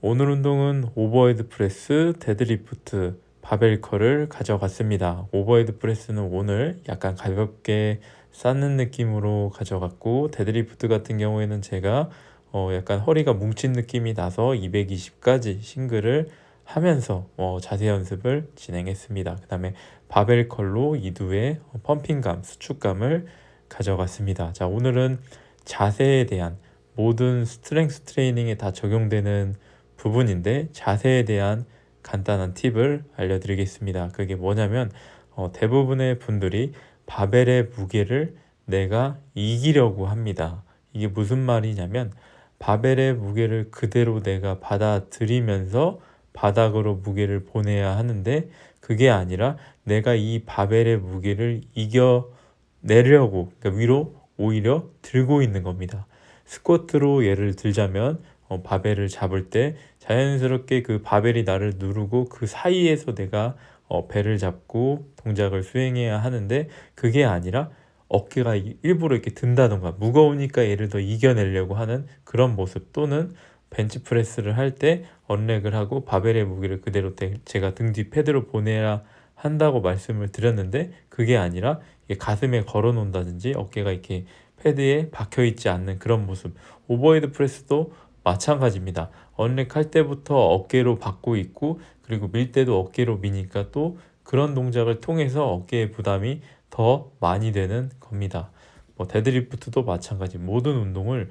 오늘 운동은 오버헤드 프레스, 데드리프트, 바벨컬을 가져갔습니다. 오버헤드 프레스는 오늘 약간 가볍게 쌓는 느낌으로 가져갔고 데드리프트 같은 경우에는 제가 어 약간 허리가 뭉친 느낌이 나서 220까지 싱글을 하면서 어 자세 연습을 진행했습니다. 그 다음에 바벨컬로 이두의 펌핑감, 수축감을 가져갔습니다. 자, 오늘은 자세에 대한 모든 스트렝스 트레이닝에 다 적용되는 부분인데 자세에 대한 간단한 팁을 알려드리겠습니다. 그게 뭐냐면 어, 대부분의 분들이 바벨의 무게를 내가 이기려고 합니다. 이게 무슨 말이냐면 바벨의 무게를 그대로 내가 받아들이면서 바닥으로 무게를 보내야 하는데 그게 아니라 내가 이 바벨의 무게를 이겨내려고 그러니까 위로 오히려 들고 있는 겁니다. 스쿼트로 예를 들자면 어, 바벨을 잡을 때 자연스럽게 그 바벨이 나를 누르고 그 사이에서 내가 어, 배를 잡고 동작을 수행해야 하는데 그게 아니라 어깨가 일부러 이렇게 든다던가 무거우니까 얘를 더 이겨내려고 하는 그런 모습 또는 벤치프레스를 할 때 언렉을 하고 바벨의 무게를 그대로 제가 등 뒤 패드로 보내야 한다고 말씀을 드렸는데 그게 아니라 가슴에 걸어 놓는다든지 어깨가 이렇게 패드에 박혀 있지 않는 그런 모습. 오버헤드 프레스도 마찬가지입니다. 언렉 할 때부터 어깨로 받고 있고 그리고 밀 때도 어깨로 미니까 또 그런 동작을 통해서 어깨의 부담이 더 많이 되는 겁니다. 뭐 데드리프트도 마찬가지 모든 운동을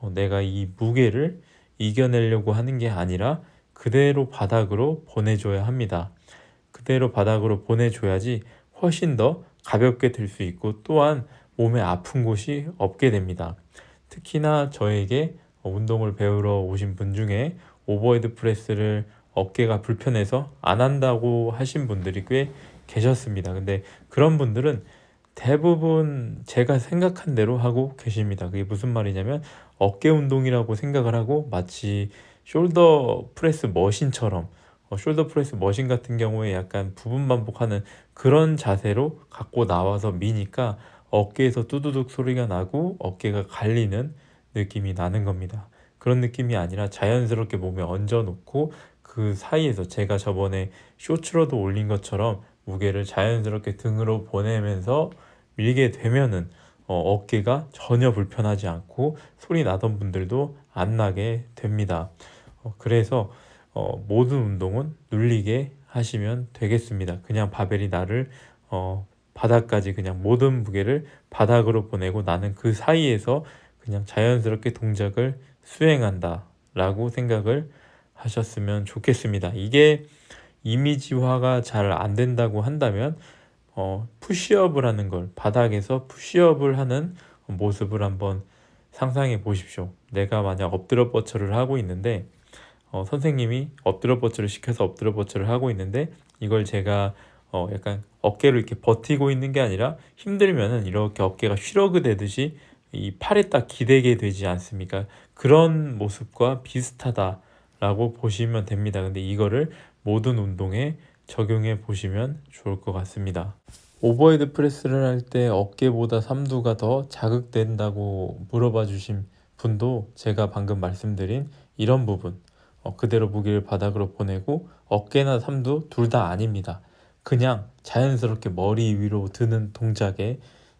어, 내가 이 무게를 이겨내려고 하는 게 아니라 그대로 바닥으로 보내줘야 합니다. 그대로 바닥으로 보내줘야지 훨씬 더 가볍게 들 수 있고 또한 몸에 아픈 곳이 없게 됩니다. 특히나 저에게 운동을 배우러 오신 분 중에 오버헤드 프레스를 어깨가 불편해서 안 한다고 하신 분들이 꽤 계셨습니다. 근데 그런 분들은 대부분 제가 생각한 대로 하고 계십니다. 그게 무슨 말이냐면 어깨 운동이라고 생각을 하고 마치 숄더 프레스 머신처럼 어, 숄더 프레스 머신 같은 경우에 약간 부분 반복하는 그런 자세로 갖고 나와서 미니까 어깨에서 뚜두둑 소리가 나고 어깨가 갈리는 느낌이 나는 겁니다. 그런 느낌이 아니라 자연스럽게 몸에 얹어 놓고 그 사이에서 제가 저번에 쇼츠로도 올린 것처럼 무게를 자연스럽게 등으로 보내면서 밀게 되면은 어, 깨가 전혀 불편하지 않고 소리 나던 분들도 안 나게 됩니다. 어, 그래서 어, 모든 운동은 눌리게 하시면 되겠습니다. 그냥 바벨이 나를 어, 바닥까지 그냥 모든 무게를 바닥으로 보내고 나는 그 사이에서 그냥 자연스럽게 동작을 수행한다 라고 생각을 하셨으면 좋겠습니다. 이게 이미지화가 잘 안 된다고 한다면 어, 푸시업을 하는 걸 바닥에서 푸시업을 하는 모습을 한번 상상해 보십시오. 내가 만약 엎드려 뻗쳐를 하고 있는데 어, 선생님이 엎드려 뻗쳐를 시켜서 엎드려 뻗쳐를 하고 있는데 이걸 제가 어, 약간 어깨를 이렇게 버티고 있는 게 아니라 힘들면은 이렇게 어깨가 휘러그 되듯이 이 팔에 딱 기대게 되지 않습니까? 그런 모습과 비슷하다라고 보시면 됩니다. 근데 이거를 모든 운동에 적용해 보시면 좋을 것 같습니다. 오버헤드 프레스를 할 때 어깨보다 삼두가 더 자극된다고 물어봐 주신 분도 제가 방금 말씀드린 이런 부분 어, 그대로 무게를 바닥으로 보내고 어깨나 삼두 둘 다 아닙니다. 그냥 자연스럽게 머리 위로 드는 동작에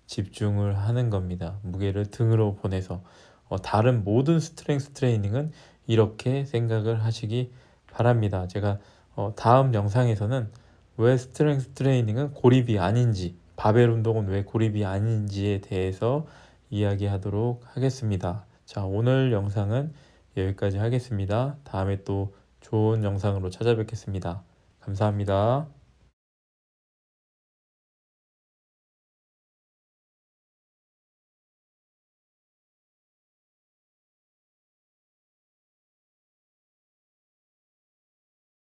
집중을 하는 겁니다. 무게를 등으로 보내서 어, 다른 모든 스트렝스 트레이닝은 이렇게 생각을 하시기 바랍니다. 제가 어, 다음 영상에서는 왜 스트렝스 트레이닝은 고립이 아닌지 바벨 운동은 왜 고립이 아닌지에 대해서 이야기하도록 하겠습니다. 자 오늘 영상은 여기까지 하겠습니다. 다음에 또 좋은 영상으로 찾아뵙겠습니다. 감사합니다.